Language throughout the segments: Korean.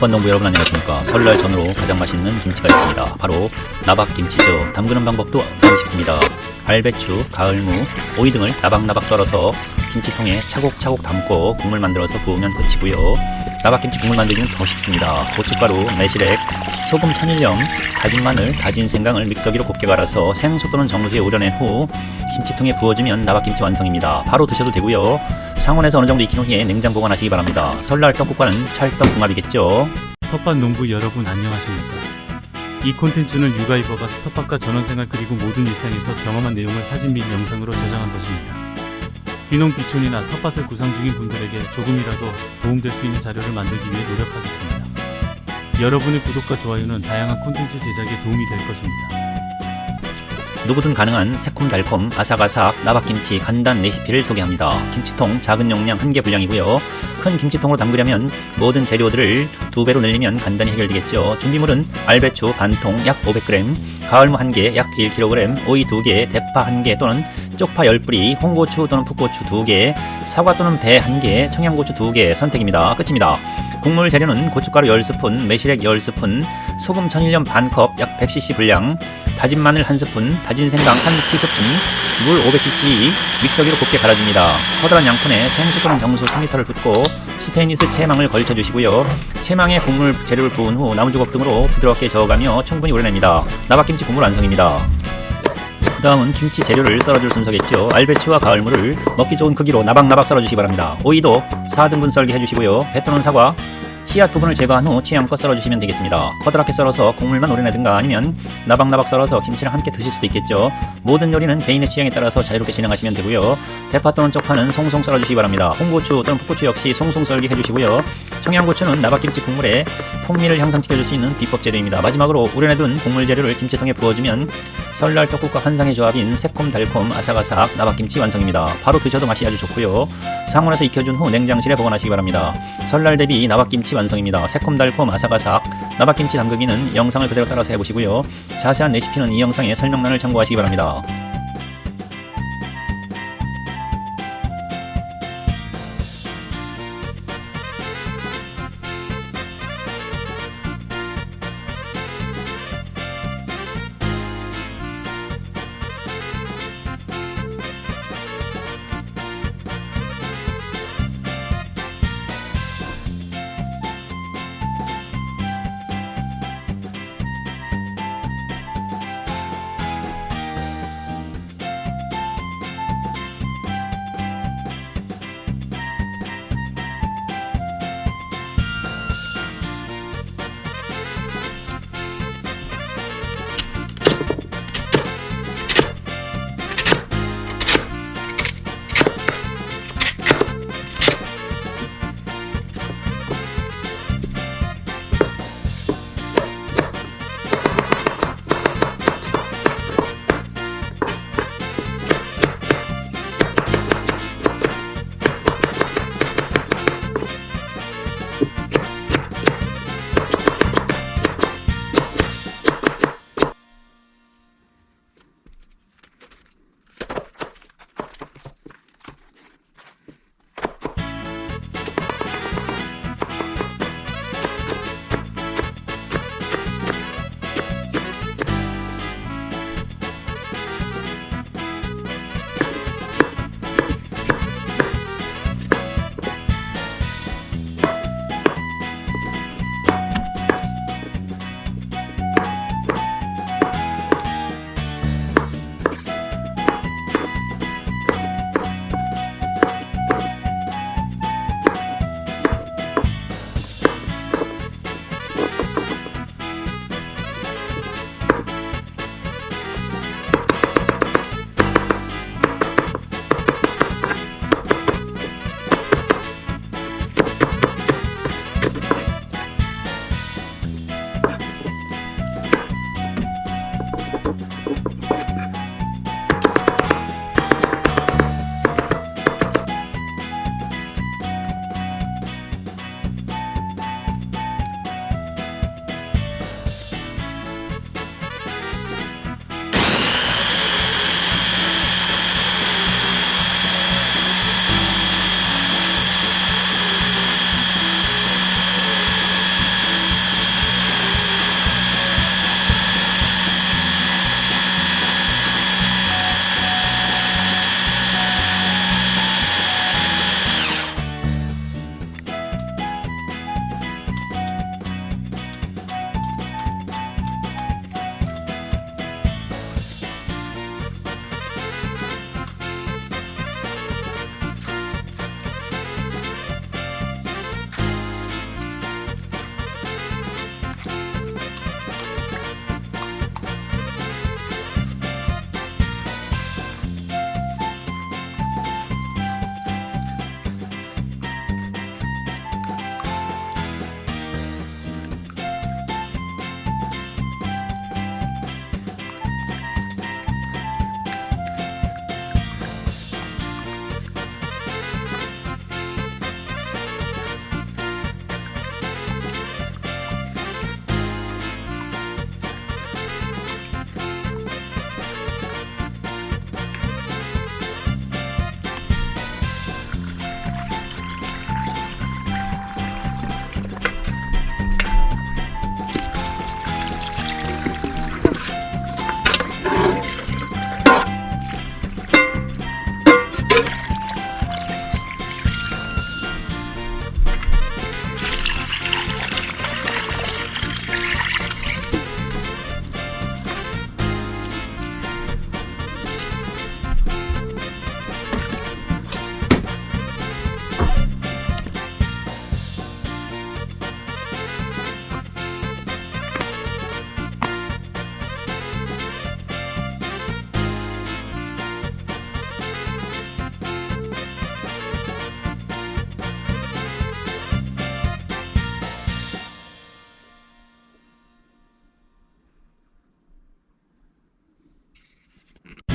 텃밭농부 여러분 안녕하십니까? 설날 전으로 가장 맛있는 김치가 있습니다. 바로 나박김치죠. 담그는 방법도 아주 쉽습니다. 알배추, 가을무, 오이 등을 나박나박 썰어서 김치통에 차곡차곡 담고 국물 만들어서 부으면 끝이고요 나박김치 국물 만들기는 더 쉽습니다. 고춧가루, 매실액, 소금 천일염, 다진 마늘, 다진 생강을 믹서기로 곱게 갈아서 생수 또는 정수에 우려낸 후 김치통에 부어주면 나박김치 완성입니다. 바로 드셔도 되고요. 상온에서 어느 정도 익힌 후에 냉장 보관하시기 바랍니다. 설날 떡국과는 찰떡궁합이겠죠? 텃밭 농부 여러분 안녕하십니까? 이 콘텐츠는 육아이버가 텃밭과 전원생활 그리고 모든 일상에서 경험한 내용을 사진 및 영상으로 저장한 것입니다. 귀농 귀촌이나 텃밭을 구상 중인 분들에게 조금이라도 도움될 수 있는 자료를 만들기 위해 노력하겠습니다. 여러분의 구독과 좋아요는 다양한 콘텐츠 제작에 도움이 될 것입니다. 누구든 가능한 새콤달콤 아삭아삭 나박김치 간단 레시피를 소개합니다. 김치통 작은 용량 한 개 분량이고요. 큰 김치통으로 담그려면 모든 재료들을 두 배로 늘리면 간단히 해결되겠죠. 준비물은 알배추 반통 약 500g, 가을무 1개 약 1kg, 오이 2개, 대파 1개 또는 쪽파 10뿌리, 홍고추 또는 풋고추 2개, 사과 또는 배 1개, 청양고추 2개 선택입니다. 끝입니다. 국물 재료는 고춧가루 10스푼, 매실액 10스푼, 소금 천일염 반컵 약 100cc 분량, 다진 마늘 1스푼, 다진 생강 1티스푼, 물 500cc 믹서기로 곱게 갈아줍니다. 커다란 양푼에 생수 또는 정수 3리터를 붓고 스테인리스 채망을 걸쳐주시고요. 채망에 국물 재료를 부은 후 나무주걱 등으로 부드럽게 저어가며 충분히 우려냅니다. 나박김치 국물 완성입니다. 그 다음은 김치 재료를 썰어줄 순서겠죠. 알배추와 가을무를 먹기 좋은 크기로 나박나박 썰어주시기 바랍니다. 오이도 4등분 썰기 해주시고요. 배 또는 사과, 씨앗 부분을 제거한 후 취향껏 썰어주시면 되겠습니다. 커다랗게 썰어서 국물만 우려내든가 아니면 나박나박 썰어서 김치랑 함께 드실 수도 있겠죠. 모든 요리는 개인의 취향에 따라서 자유롭게 진행하시면 되고요. 대파 또는 쪽파는 송송 썰어주시기 바랍니다. 홍고추 또는 풋고추 역시 송송 썰기 해주시고요. 청양고추는 나박김치 국물에 풍미를 향상시켜줄 수 있는 비법 재료입니다. 마지막으로 우려내둔 국물 재료를 김치통에 부어주면 설날 떡국과 환상의 조합인 새콤달콤 아삭아삭 나박김치 완성입니다. 바로 드셔도 맛이 아주 좋고요. 상온에서 익혀준 후 냉장실에 보관하시기 바랍니다. 설날 대비 나박김치 완성입니다. 새콤달콤 아삭아삭 나박김치 담그기는 영상을 그대로 따라서 해보시고요. 자세한 레시피는 이 영상의 설명란을 참고하시기 바랍니다.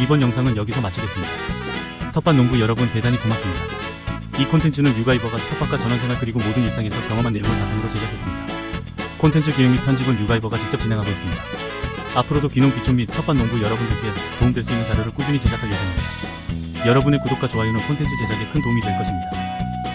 이번 영상은 여기서 마치겠습니다. 텃밭 농부 여러분 대단히 고맙습니다. 이 콘텐츠는 육아이버가 텃밭과 전원생활 그리고 모든 일상에서 경험한 내용을 바탕으로 제작했습니다. 콘텐츠 기획 및 편집은 육아이버가 직접 진행하고 있습니다. 앞으로도 귀농 귀촌 및 텃밭 농부 여러분들께 도움될 수 있는 자료를 꾸준히 제작할 예정입니다. 여러분의 구독과 좋아요는 콘텐츠 제작에 큰 도움이 될 것입니다.